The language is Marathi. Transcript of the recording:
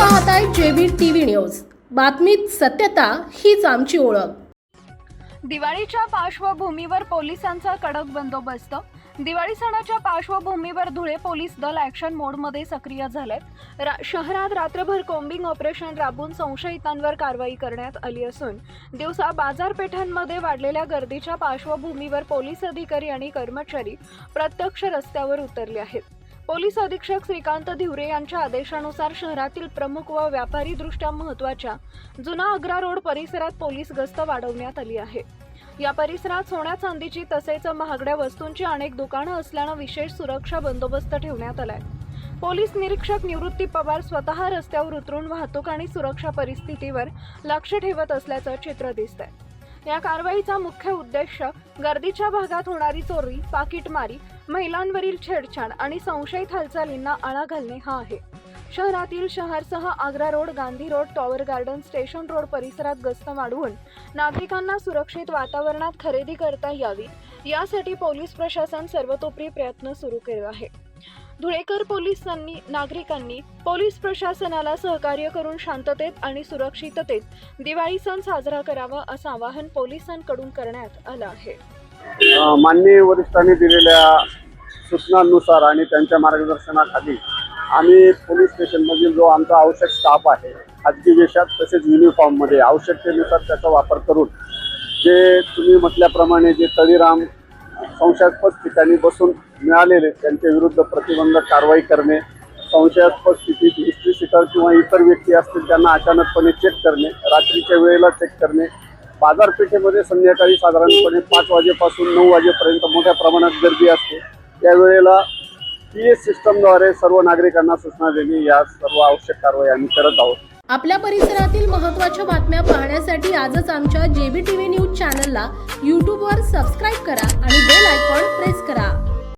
पाहताय जेबी टीव्ही न्यूज. बातमीत सत्यता हीच आमची ओळख. दिवाळीच्या पार्श्वभूमीवर पोलिसांचा कडक बंदोबस्त. दिवाळी सणाच्या पार्श्वभूमीवर धुळे पोलीस दल ॲक्शन मोडमध्ये सक्रिय झालेत. रा- शहरात रात्रभर कोम्बिंग ऑपरेशन राबवून संशयितांवर कारवाई करण्यात आली असून दिवसा बाजारपेठांमध्ये वाढलेल्या गर्दीच्या पार्श्वभूमीवर पोलीस अधिकारी आणि कर्मचारी प्रत्यक्ष रस्त्यावर उतरले आहेत. पोलीस अधीक्षक श्रीकांत धिवरे यांच्या आदेशानुसार शहरातील प्रमुख व व्यापारीदृष्ट्या महत्त्वाच्या जुना आग्रा रोड परिसरात पोलीस गस्त वाढवण्यात आली आहे. या परिसरात सोन्या चांदीची तसेच महागड्या वस्तूंची अनेक दुकानं असल्यानं विशेष सुरक्षा बंदोबस्त ठेवण्यात आलाय. पोलीस निरीक्षक निवृत्ती पवार स्वतः रस्त्यावर उतरून वाहतूक आणि सुरक्षा परिस्थितीवर लक्ष ठेवत असल्याचं चित्र दिसतंय. या कारवाईचा मुख्य उद्देश गर्दीच्या भागात होणारी चोरी पाकिटमारी महिलांवरील छेडछाड आणि संशयित हालचालींना आळा घालणे हा आहे. शहरातील शहरसह Agra road Gandhi road tower garden station road परिसरात गस्त वाढवून नागरिकांना सुरक्षित वातावरणात खरेदी करता यावी. यासाठी पोलीस प्रशासन सर्वतोपरी प्रयत्न सुरू केला आहे. धुळेकर पोलिसांनी नागरिकांनी पोलीस प्रशासनाला सहकार्य करून शांततेत आणि सुरक्षिततेत दिवाळी सण साजरा करावा असं आवाहन पोलिसांकडून करण्यात आलं आहे. माननीय वरिष्ठांनी दिलेल्या सूचनांनुसार आणि त्यांच्या मार्गदर्शनाखाली आम्ही पोलीस स्टेशनमधील जो आमचा आवश्यक स्टाफ आहे खाजगी वेशात तसेच युनिफॉर्ममध्ये आवश्यकतेनुसार त्याचा वापर करून जे तुम्ही म्हटल्याप्रमाणे जे तळीराम संशयास्पद ठिकाणी बसून मिळालेले त्यांच्या विरुद्ध प्रतिबंधक कारवाई करणे संशयास्पद स्थितीत हिस्ट्री सीटर किंवा इतर व्यक्ती असतील त्यांना अचानकपणे चेक करणे रात्रीच्या वेळेला चेक करणे. बाजारपेठेमध्ये संध्याकाळी साधारणपणे पाच वाजेपासून नऊ वाजेपर्यंत मोठ्या प्रमाणात गर्दी असते. त्यावेळेला पी एस सिस्टमद्वारे सर्व नागरिकांना सूचना देणे या सर्व आवश्यक कारवाई आम्ही करत आहोत. आपल्या परिसरातील महत्त्वाच्या बातम्या पाहण्यासाठी आजच आमच्या जेबी टीव्ही न्यूज चॅनलला यूट्यूबवर सबस्क्राईब करा आणि बेल आयकॉन प्रेस करा.